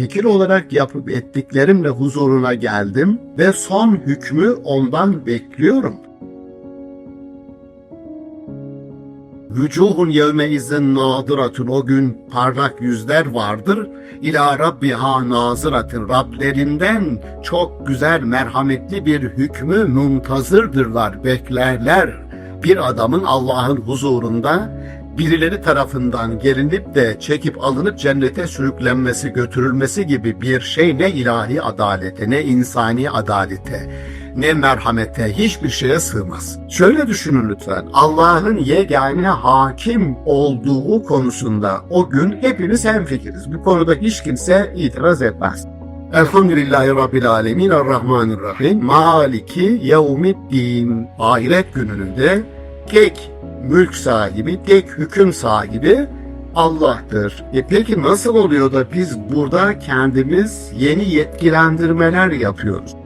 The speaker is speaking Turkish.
fikir olarak yapıp ettiklerimle huzuruna geldim ve son hükmü ondan bekliyorum. Vücuhun yevme izin nadiratun o gün parlak yüzler vardır. İlâ rabbiha nazıratın Rablerinden çok güzel merhametli bir hükmü muntazırdırlar, beklerler. Bir adamın Allah'ın huzurunda birileri tarafından gelinip de çekip alınıp cennete sürüklenmesi, götürülmesi gibi bir şey ne ilahi adalete, ne insani adalete, ne merhamete, hiçbir şeye sığmaz. Şöyle düşünün lütfen, Allah'ın yegane hakim olduğu konusunda o gün hepimiz hemfikiriz. Bu konuda hiç kimse itiraz etmez. Elhamdülillahi Rabbil Alemin Errahmanirrahim Maliki Yevmiddin Ahiret gününde tek mülk sahibi, tek hüküm sahibi Allah'tır. E peki nasıl oluyor da biz burada kendimiz yeni yetkilendirmeler yapıyoruz?